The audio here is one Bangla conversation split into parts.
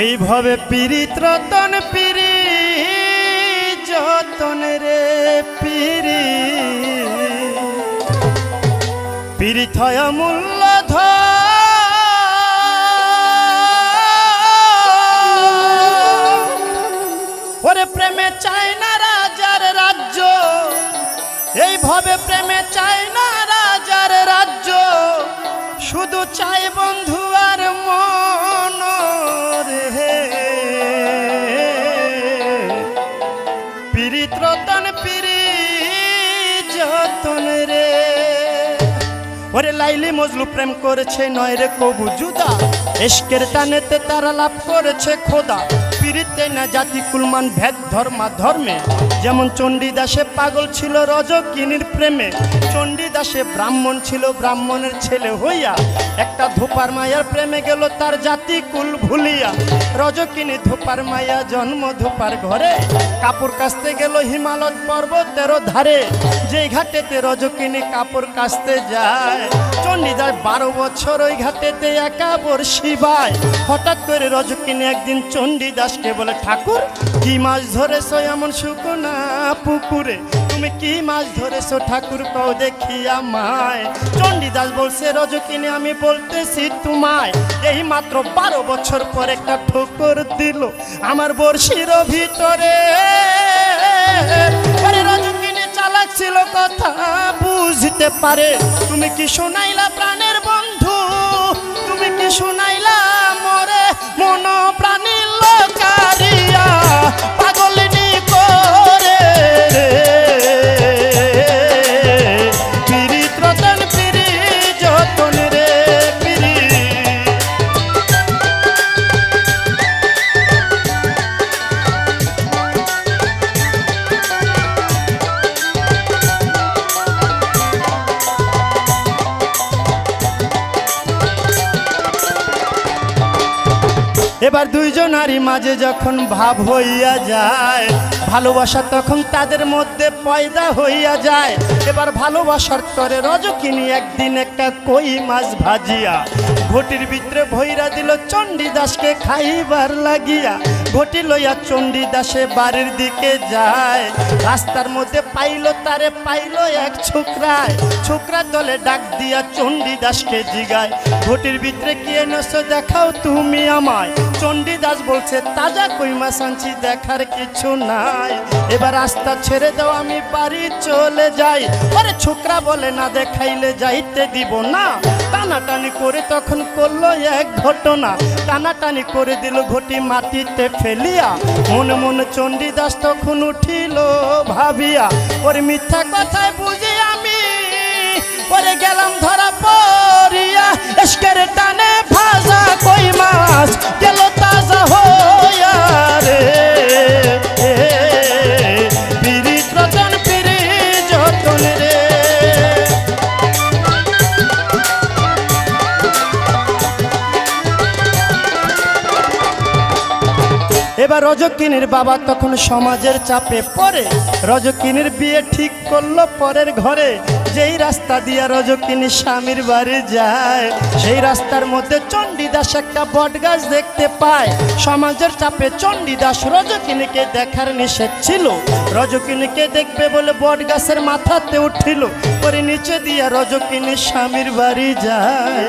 এইভাবে পীড়িত রতন পিরি যতন রে পিরি হয় মূল্য ওরে প্রেমে চায় না রাজার রাজ্য। এইভাবে প্রেমে চায় না রাজার রাজ্য। শুধু চাই বন্ধু রতন পিরি, যতন রে। ওরে লাইলি মজলু প্রেম করেছে, নয় রে কবু জুদা। এসকের টানেতে তারা লাভ করেছে খোদা। পিড়িতে না জাতি, কুলমান ভেদ ধর্মা ধর্মে। যেমন চণ্ডীদাসে পাগল ছিল রজকিনীর প্রেমে, চণ্ডীদাসে ব্রাহ্মণ ছিল ব্রাহ্মণের ছেলে হইয়া। একটা ধোপার মায়ার প্রেমে গেল তার জাতি কুল ভুলিয়া। রজকিনী ধোপার মায়া জন্ম ধোপার ঘরে, কাপড় কাচতে গেল হিমালয় পর্বতেরও ধারে। যে ঘাটেতে রজকিনী কাপড় কাচতে যায় চণ্ডীদাস বারো বছর ওই ঘাটেতে একা বর্ষি বায় হঠাৎ করে রজকিনী একদিন চণ্ডীদাসকে বলে, ঠাকুর, কি মাছ ধরেছো এমন শুকনা পুকুরে? তুমি কি মাছ ধরেছো ঠাকুর কও দেখি আমায়। চণ্ডীদাস বলছে রজকিনী আমি বলতেছি তোমায়। এই মাত্র বারো বছর পর একটা ঠোকর দিল আমার বর্ষির ভিতরে। আরে রজকিনী চালাক ছিল কথা বুঝতে পারে। তুমি কি শোনাইলা প্রাণের বন্ধু? তুমি কি শোনাইলা এবার দুইজনারই মাঝে যখন ভাব হইয়া যায়, ভালোবাসা তখন তাদের মধ্যে পয়দা হইয়া যায়। এবার ভালোবাসার তরে রজকিনী একদিন একটা কই মাছ ভাজিয়া, ঘটির ভিতরে ভৈরা দিল চণ্ডীদাসকে খাইবার লাগিয়া। ঘটি লইয়া চণ্ডীদাসে বাড়ির দিকে যায়, রাস্তার মধ্যে পাইল তারে, পাইল এক ছোকরায়। ছোকরা দলে ডাক দিয়া চণ্ডীদাসকে জিগায়, ঘটির ভিতরে কি এনেছো দেখাও তুমি আমায়। চণ্ডীদাস বলছে, তাজা কই মাছ আনছি দেখার কিছু নাই। এবার রাস্তা ছেড়ে দাও, আমি বাড়ি চলে যাই। আরে ছোকরা বলে না, দেখাইলে যাইতে দিব না। টানাটানি করে তখন করল এক ঘটনা। টানাটানি করে দিল ঘটি মাটিতে ফেলিয়া। মনে মনে চণ্ডীদাস তখন উঠিল ভাবিয়া, ওর মিথ্যা কথায় বুঝি আমি ওরে গেলাম ধরা পড়িয়া। এসকের টানে ভাজা কই মাছ, গেল এবার রজকিনীর বাবা তখন সমাজের চাপে পড়ে। রজকিনীর বিয়ে ঠিক করল পরের ঘরে। যেই রাস্তা দিয়া রজকিনী স্বামীর বাড়ি যায়, সেই রাস্তার মধ্যে চণ্ডীদাস একটা বটগাছ দেখতে পায়। সমাজের চাপে চণ্ডীদাস রজকিনীকে দেখার নিষেধ ছিল। রজকিনীকে দেখবে বলে বটগাছের মাথাতে উঠিল। পরে নিচে দিয়া রজকিনী স্বামীর বাড়ি যায়।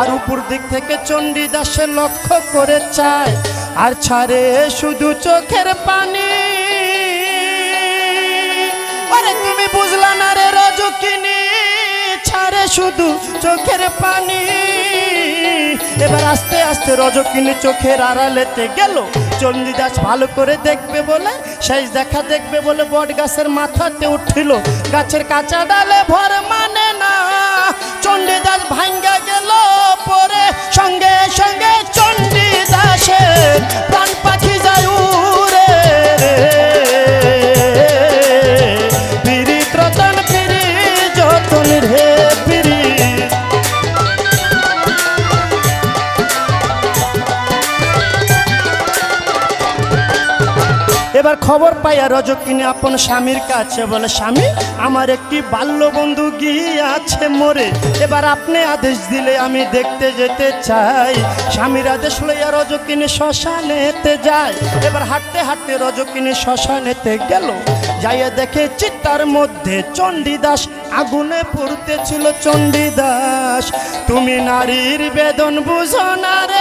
আর উপর দিক থেকে চণ্ডীদাসে লক্ষ্য করে চায়। আর ছাড়ে শুধু চোখের পানি। আরে তুমি বুঝলা না রে রজকিনী, ছাড়ে শুধু চোখের পানি। এবার আস্তে আস্তে রজকিনী চোখের আড়ালেতে গেল। চণ্ডীদাস ভালো করে দেখবে বলে শেষ দেখা দেখবে বলে বট গাছের মাথাতে উঠিল। গাছের কাঁচা ডালে ভর মানে না। চণ্ডীদাস ভাঙ্গা গেল পরে সঙ্গে সঙ্গে চণ্ডীদাসের Bang এবার খবর পাইয়া রজকিনী আপন স্বামীর কাছে বলে, স্বামী, আমার একটি বাল্য বন্ধু গিয়াছে মরে। এবার আপনি আদেশ দিলে আমি দেখতে যেতে চাই। স্বামীর আদেশ লইয়া রজকিনী শ্মশানেতে যায়। এবার হাঁটতে হাঁটতে রজকিনী শ্মশানেতে গেল। যাইয়া দেখে চিত্তার মধ্যে চণ্ডীদাস আগুনে পড়তেছিল। চণ্ডীদাস, তুমি নারীর বেদন বুঝো না রে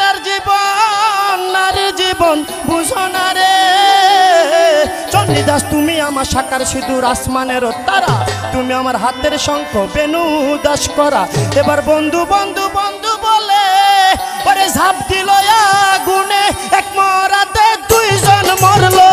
কাটার জীবন, নার জীবন ভূষণা রে। চণ্ডীদাস তুমি আমার সাকার সিঁদুর, আসমানের তারা। তুমি আমার হাতের শঙ্খ, বেনু দাস করা। এবার বন্ধু বন্ধু বন্ধু বলে পরে ঝাঁপ দিল গুনে এক মরাতে দুইজন মরলো।